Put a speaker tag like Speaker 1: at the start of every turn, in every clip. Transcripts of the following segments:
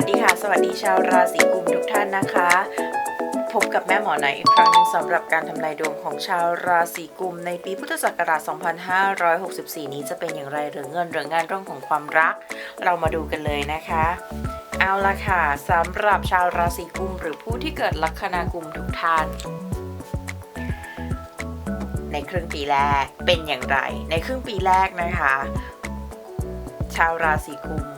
Speaker 1: วัสดีชาวราศีกุมทุกท่านนะคะ พบกับแม่หมอหนอีกครั้งหนึงสำหรับการทำนายดวงของชาวราศีกุม ในปีพุทธศักราช 2564 นี้จะเป็นอย่างไรหรือเงินหรืองานเรื่องของความรัก เรามาดูกันเลยนะคะ เอาละค่ะสำหรับชาวราศีกุม หรือผู้ที่เกิดลัคนากุมทุกท่านในครึ่งปีแรกเป็นอย่างไร ในครึ่งปีแรกนะคะ ชาวราศีกุม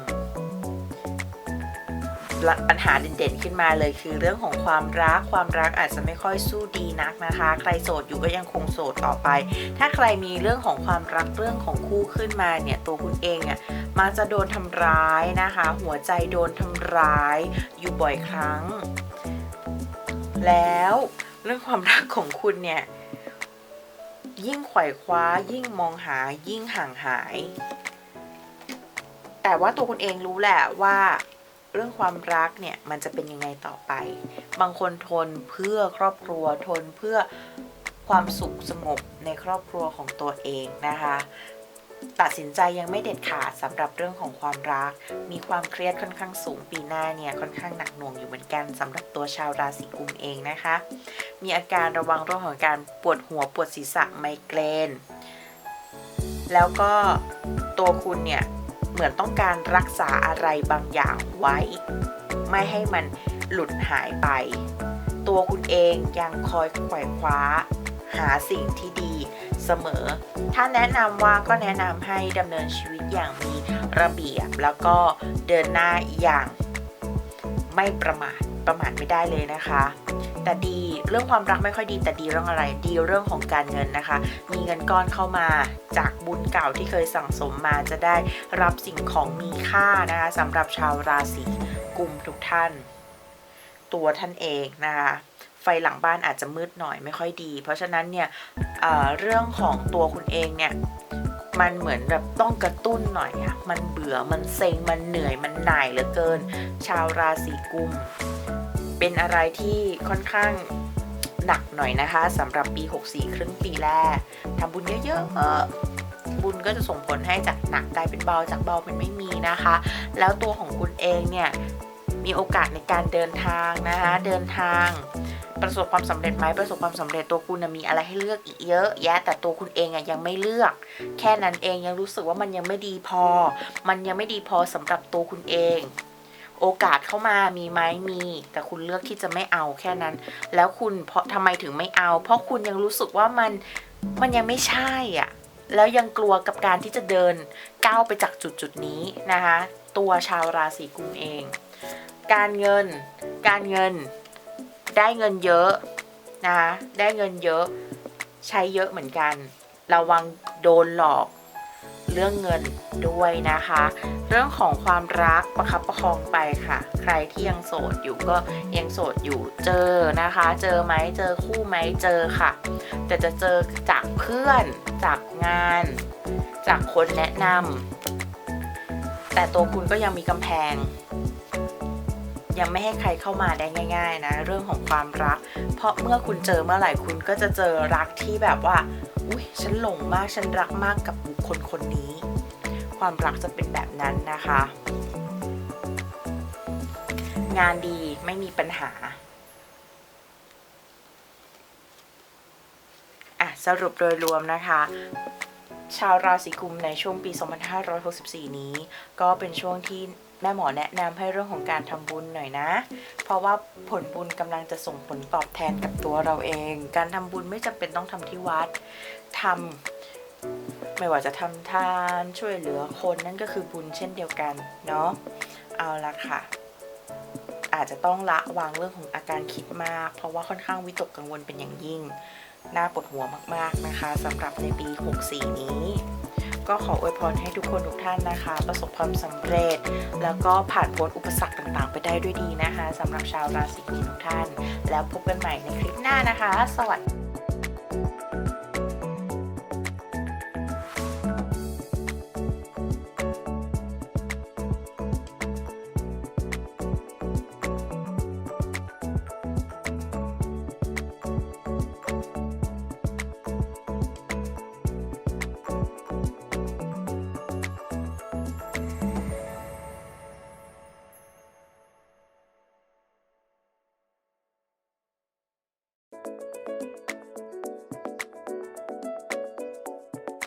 Speaker 1: ปัญหาเด่นๆขึ้นมาเลย คือเรื่องของความรักความรักอาจจะไม่ค่อยสู้ดีนักนะคะ ใครโสดอยู่ก็ยังคงโสดต่อไป ถ้าใครมีเรื่องของความรักเรื่องของคู่ขึ้นมาเนี่ยตัวคุณเองอะมักจะโดนทำร้ายนะคะ หัวใจโดนทำร้ายอยู่บ่อยครั้ง แล้วเรื่องความรักของคุณเนี่ยยิ่งไขว่คว้ายิ่งมองหายิ่งห่างหาย แต่ว่าตัวคุณเองรู้แหละว่า เรื่องความรักเนี่ยมันจะเป็นยังไงต่อไป บางคนทนเพื่อครอบครัวทนเพื่อความสุขสงบในครอบครัวของตัวเองนะคะ ตัดสินใจยังไม่เด็ดขาดสำหรับเรื่องของความรัก มีความเครียดค่อนข้างสูงปีหน้าเนี่ยค่อนข้างหนักหน่วงอยู่เหมือนกันสำหรับตัวชาวราศีกุมเองนะคะ มีอาการระวังเรื่องของการปวดหัวปวดศีรษะไมเกรน แล้วก็ตัวคุณเนี่ย เหมือนต้องการรักษาอะไรบางอย่างไว้ ไม่ให้มันหลุดหายไป ตัวคุณเองยังคอยไขว่คว้า หาสิ่งที่ดีเสมอ ถ้าแนะนำว่าก็แนะนำให้ดำเนินชีวิตอย่างมีระเบียบ แล้วก็เดินหน้าอย่างไม่ประมาทประมาทไม่ได้เลยนะคะ แต่ดีเรื่องความรักไม่ค่อยดีแต่ดีเรื่องอะไรดีเรื่องของการเงินนะคะ มีเงินก้อนเข้ามาจากบุญเก่าที่เคยสั่งสมมาจะได้รับสิ่งของมีค่านะคะสำหรับชาวราศีกุมทุกท่าน ตัวท่านเองนะคะไฟหลังบ้านอาจจะมืดหน่อยไม่ค่อยดี เพราะฉะนั้นเนี่ยเเรื่องของตัวคุณเองเนี่ยมันเหมือนแบบต้องกระตุ้นหน่อยอะมันเบื่อมันเซ็งมันเหนื่อยมันหน่ายเหลือเกิน ชาวราศีกุม เป็นอะไรที่ค่อนข้างหนักหน่อยนะคะสำหรับปี 64 ครึ่งปีแรกทำบุญเยอะๆบุญก็จะส่งผลให้จากหนักกลายเป็นเบาจากเบาเป็นไม่มีนะคะ แล้วตัวของคุณเองเนี่ยมีโอกาสในการเดินทางนะคะเดินทางประสบความสำเร็จไหมประสบความสำเร็จตัวคุณมีอะไรให้เลือกอีกเยอะแยะ แต่ตัวคุณเองอะยังไม่เลือก แค่นั้นเองยังรู้สึกว่ามันยังไม่ดีพอ มันยังไม่ดีพอสำหรับตัวคุณเอง โอกาสเข้ามามีไหมมี แต่คุณเลือกที่จะไม่เอาแค่นั้น แล้วคุณเพราะทำไมถึงไม่เอา เพราะคุณยังรู้สึกว่ามันมันยังไม่ใช่อะแล้วยังกลัวกับการที่จะเดินก้าวไปจากจุดจุดนี้นะคะ ตัวชาวราศีกุมเอง การเงิน การเงิน ได้เงินเยอะนะคะได้เงินเยอะ ใช้เยอะเหมือนกัน ระวังโดนหลอก เรื่องเงินด้วยนะคะ เรื่องของความรักประคับประคองไปค่ะ ใครที่ยังโสดอยู่ก็ยังโสดอยู่เจอนะคะ เจอไหมเจอคู่ไหมเจอค่ะ แต่จะเจอจากเพื่อนจากงาน จากคนแนะนำแต่ตัวคุณก็ยังมีกำแพง ยังไม่ให้ใครเข้ามาได้ง่าย ๆ นะ เรื่องของความรัก เพราะเมื่อคุณเจอเมื่อไหร่คุณก็จะเจอรักที่แบบว่าอุ้ยฉันหลงมากฉันรักมากกับบุคคลคนนี้ ความรักจะเป็นแบบนั้นนะคะ งานดีไม่มีปัญหาอะสรุปโดยรวมนะคะชาวราศีกุมในช่วงปี 2564 นี้ ก็เป็นช่วงที่ แม่หมอแนะนำให้เรื่องของการทำบุญหน่อยนะ เพราะว่าผลบุญกำลังจะส่งผลตอบแทนกับตัวเราเอง การทำบุญไม่จำเป็นต้องทำที่วัดทำไม่ว่าจะทำทานช่วยเหลือคนนั่นก็คือบุญเช่นเดียวกันเนาะเอาละค่ะ อาจจะต้องละวางเรื่องของอาการคิดมาก เพราะว่าค่อนข้างวิตกกังวลเป็นอย่างยิ่ง น่าปวดหัวมากๆนะคะสำหรับในปี 64 นี้ ก็ขออวยพรให้ทุกคนทุกท่านนะคะ ประสบความสำเร็จ แล้วก็ผ่านพ้นอุปสรรคต่างๆ ไปได้ด้วยดีนะคะสำหรับชาวราศีกุมทุกท่าน แล้วพบกันใหม่ในคลิปหน้านะคะ สวัสดี